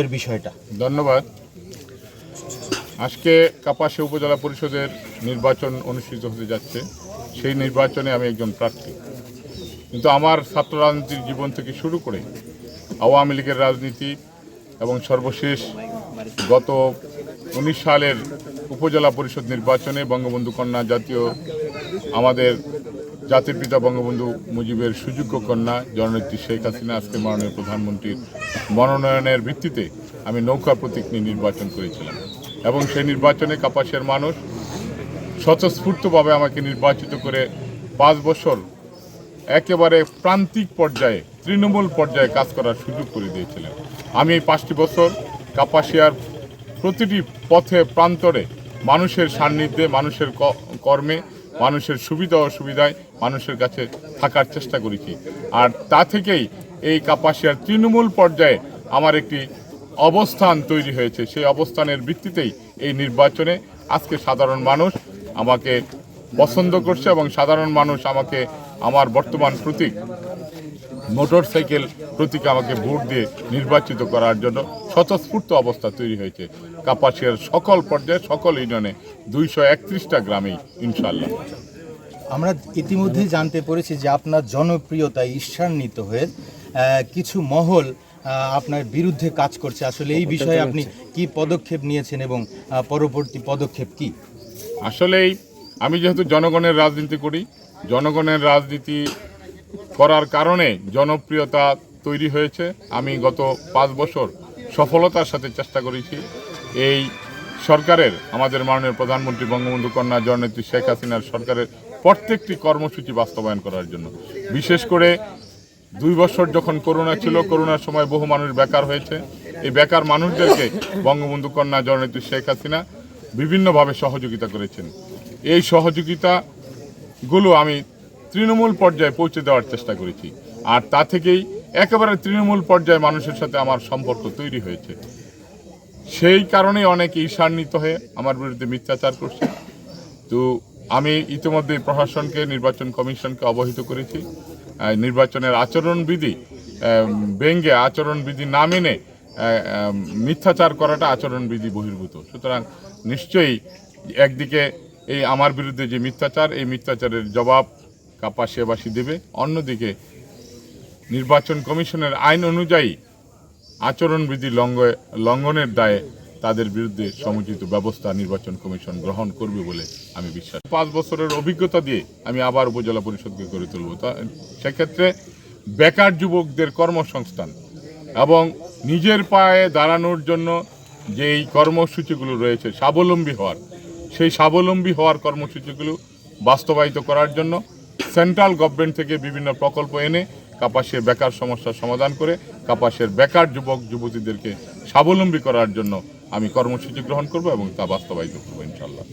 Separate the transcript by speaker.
Speaker 1: এর বিষয়টা।
Speaker 2: ধন্যবাদ। আজকে কাপাসিয়া উপজেলা পরিষদের নির্বাচন অনুষ্ঠিত হতে যাচ্ছে। সেই নির্বাচনে আমি একজন প্রার্থী। কিন্তু আমার ছাত্র রাজনীতির জীবন থেকে শুরু করে আওয়ামী লীগের রাজনীতি এবং সর্বশেষ গত উনিশ সালের উপজেলা পরিষদ নির্বাচনে বঙ্গবন্ধু কন্যা জাতীয় আমাদের জাতির পিতা বঙ্গবন্ধু মুজিবের সুযোগ্য কন্যা, জননেত্রী শেখ হাসিনা, আজকে মাননীয় প্রধানমন্ত্রীর মনোনয়নের ভিত্তিতে আমি নৌকা প্রতীক নিয়ে নির্বাচন করেছিলাম। এবং সেই নির্বাচনে কাপাসের মানুষ স্বতঃস্ফূর্তভাবে আমাকে নির্বাচিত করে পাঁচ বছর একেবারে প্রান্তিক পর্যায়ে, তৃণমূল পর্যায়ে কাজ করার সুযোগ করে দিয়েছিলেন। আমি এই পাঁচটি বছর কাপাসিয়ার প্রতিটি পথে, প্রান্তরে মানুষের সান্নিধ্যে, মানুষের কর্মে মানুষের সুবিধা অসুবিধায় মানুষের কাছে থাকার চেষ্টা করেছি। আর তা থেকেই এই কাপাসিয়ার তৃণমূল পর্যায়ে আমার একটি অবস্থান তৈরি হয়েছে। সেই অবস্থানের ভিত্তিতেই এই নির্বাচনে আজকে সাধারণ মানুষ আমাকে পছন্দ করছে এবং সাধারণ মানুষ আমাকে আমার বর্তমান প্রতীক মোটর সাইকেল প্রতীকে আমাকে ভোট দিয়ে নির্বাচিত করার জন্য স্বতঃস্ফূর্ত অবস্থা তৈরি হয়েছে। কাপাসিয়ার সকল পর্যায়ে সকল ইউনিয়নে দুইশো একত্রিশটা গ্রামেই ইনশাল্লাহ
Speaker 1: আমরা ইতিমধ্যেই জানতে পেরেছি যে আপনার জনপ্রিয়তায় ঈর্ষান্বিত হয়ে কিছু মহল আপনার বিরুদ্ধে কাজ করছে। আসলে এই বিষয়ে আপনি কি পদক্ষেপ নিয়েছেন এবং পরবর্তী পদক্ষেপ কি?
Speaker 2: আসলেই আমি যেহেতু জনগণের রাজনীতি করি জনগণের রাজনীতি করার কারণে জনপ্রিয়তা তৈরি হয়েছে। আমি গত পাঁচ বছর সফলতার সাথে চেষ্টা করেছি। এই সরকারের, আমাদের মাননীয় প্রধানমন্ত্রী বঙ্গবন্ধু কন্যা জননেত্রী শেখ হাসিনার সরকারের প্রত্যেকটি কর্মসূচি বাস্তবায়ন করার জন্য। বিশেষ করে দুই বছর যখন করোনা ছিল, করোনার সময় বহু মানুষ বেকার হয়েছে। এই বেকার মানুষদেরকে বঙ্গবন্ধু কন্যা জননেত্রী শেখ হাসিনা বিভিন্নভাবে সহযোগিতা করেছেন। এই সহযোগিতাগুলো আমি তৃণমূল পর্যায়ে পৌঁছে দেওয়ার চেষ্টা করেছি। আর তা থেকেই একেবারে তৃণমূল পর্যায়ে মানুষের সাথে আমার সম্পর্ক তৈরি হয়েছে। সেই কারণেই অনেকে ঈর্ষান্বিত হয়ে আমার বিরুদ্ধে মিথ্যাচার করছে। তো আমি ইতিমধ্যে প্রশাসনকে, নির্বাচন কমিশনকে অবহিত করেছি। নির্বাচনের আচরণবিধি ব্যঙ্গে আচরণবিধি না মেনে মিথ্যাচার করাটা আচরণবিধি বহির্ভূত। সুতরাং নিশ্চয়ই একদিকে এই আমার বিরুদ্ধে যে মিথ্যাচার, এই মিথ্যাচারের জবাব কাপাসিয়াবাসী দেবে। অন্যদিকে নির্বাচন কমিশনের আইন অনুযায়ী আচরণবিধি লঙ্ঘ লঙ্ঘনের দায়ে তাদের বিরুদ্ধে সমুচিত ব্যবস্থা নির্বাচন কমিশন গ্রহণ করবে বলে আমি বিশ্বাস পাঁচ বছরের অভিজ্ঞতা দিয়ে আমি আবার উপজেলা পরিষদকে গড়ে তুলব। তা, সেক্ষেত্রে বেকার যুবকদের কর্মসংস্থান এবং নিজের পায়ে দাঁড়ানোর জন্য যেই কর্মসূচিগুলো রয়েছে স্বাবলম্বী হওয়ার, সেই স্বাবলম্বী হওয়ার কর্মসূচিগুলো বাস্তবায়িত করার জন্য সেন্ট্রাল গভর্নমেন্ট থেকে বিভিন্ন প্রকল্প এনে কাপাসের বেকার সমস্যার সমাধান করে কাপাসের বেকার যুবক, যুবতীদেরকে স্বাবলম্বী করার জন্য আমি কর্মসূচি গ্রহণ করব এবং তা বাস্তবায়িত করব ইনশাল্লাহ